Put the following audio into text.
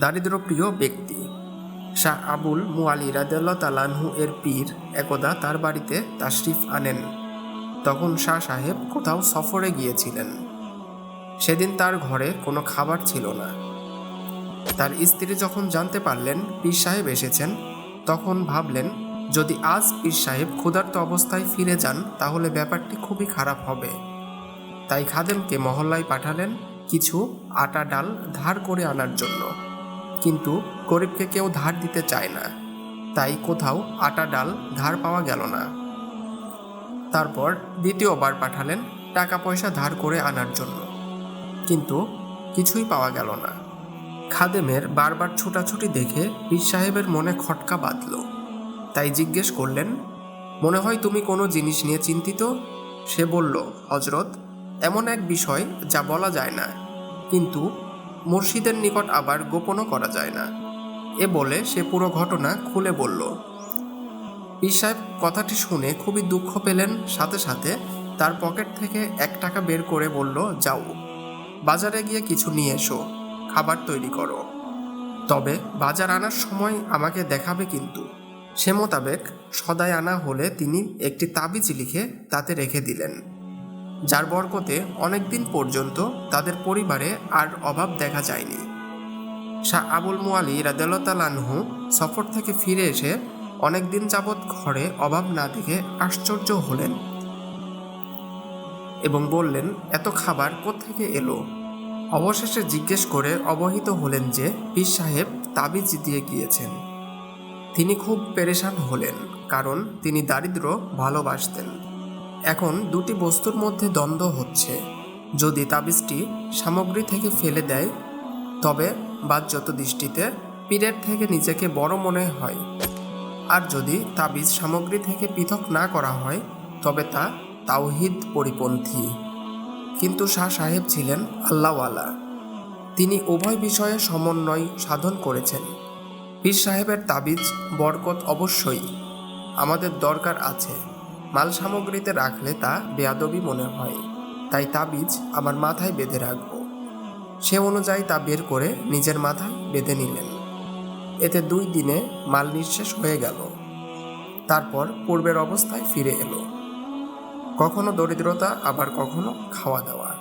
দারিদ্রপ্রিয় ব্যক্তি। শাহ আবুল মুআলি রাদেল্লা তালানহু এর পীর একদা তার বাড়িতে তাশরিফ আনেন। তখন শাহ সাহেব কোথাও সফরে গিয়েছিলেন। সেদিন তার ঘরে কোনো খাবার ছিল না। তার স্ত্রী যখন জানতে পারলেন পীর সাহেব এসেছেন, তখন ভাবলেন, যদি আজ পীর সাহেব ক্ষুধার্ত অবস্থায় ফিরে যান, তাহলে ব্যাপারটি খুবই খারাপ হবে। তাই খাদেমকে মহল্লায় পাঠালেন কিছু আটা ডাল ধার করে আনার জন্য। কিন্তু গরিবকে কেউ ধার দিতে চায় না। তাই কোথাও আটা ডাল ধার পাওয়া গেল না। তারপর দ্বিতীয়বার পাঠালেন টাকা পয়সা ধার করে আনার জন্য। কিন্তু কিছুই পাওয়া গেল না। খাদেমের বারবার ছোটাছুটি দেখে পীর সাহেবের মনে খটকা বাঁধল। তাই জিজ্ঞেস করলেন, মনে হয় তুমি কোনো জিনিস নিয়ে চিন্তিত? সে বলল হজরত এমন এক বিষয় যা বলা যায় না। কিন্তু মুর্শিদের নিকট আবার গোপনও করা যায় না। এ বলে সে পুরো ঘটনা খুলে বলল। পীর সাহেব কথাটি শুনে খুবই দুঃখ পেলেন। সাথে সাথে তার পকেট থেকে এক টাকা বের করে বলল, যাও, বাজারে গিয়ে কিছু নিয়ে এসো, খাবার তৈরি করো। তবে বাজার আনার সময় আমাকে দেখাবে কিন্তু। সে মোতাবেক সদাই আনা হলে তিনি একটি তাবিজ লিখে তাতে রেখে দিলেন। যার বরকতে অনেকদিন পর্যন্ত তাদের পরিবারে আর অভাব দেখা যায়নি। শাহ আবুল মুআলি রাদেলতালানহু সফর থেকে ফিরে এসে অনেকদিন যাবৎ ঘরে অভাব না দেখে আশ্চর্য হলেন এবং বললেন, এত খাবার কোত্থেকে এলো? অবশেষে জিজ্ঞেস করে অবহিত হলেন যে, পীর সাহেব তাবিজ দিয়ে গিয়েছেন। তিনি খুব পেরেশান হলেন, কারণ তিনি দারিদ্র ভালোবাসতেন। এখন দুটি বস্তুর মধ্যে দ্বন্দ্ব হচ্ছে। যদি তাবিজটি সামগ্রী থেকে ফেলে দেয়, তবে বাহ্যত দৃষ্টিতে পীরের থেকে নিজেকে বড় মনে হয়। আর যদি তাবিজ সামগ্রী থেকে পৃথক না করা হয়, তবে তা তাওহিদ পরিপন্থী। কিন্তু শাহ সাহেব ছিলেন আল্লাহওয়ালা। তিনি উভয় বিষয়ে সমন্বয় সাধন করেছেন। পীর সাহেবের তাবিজ বরকত অবশ্যই। আমাদের দরকার আছে। মাল সামগ্রীতে রাখলে তা বেয়াদবি মনে হয়। তাই তাবিজ আমার মাথায় বেঁধে রাখব। সে অনুযায়ী তা বের করে নিজের মাথায় বেঁধে নিলেন। এতে দুই দিনে মাল নিঃশেষ হয়ে গেল। তারপর পূর্বের অবস্থায় ফিরে এলো। কখনো দরিদ্রতা, আবার কখনো খাওয়া দাওয়া।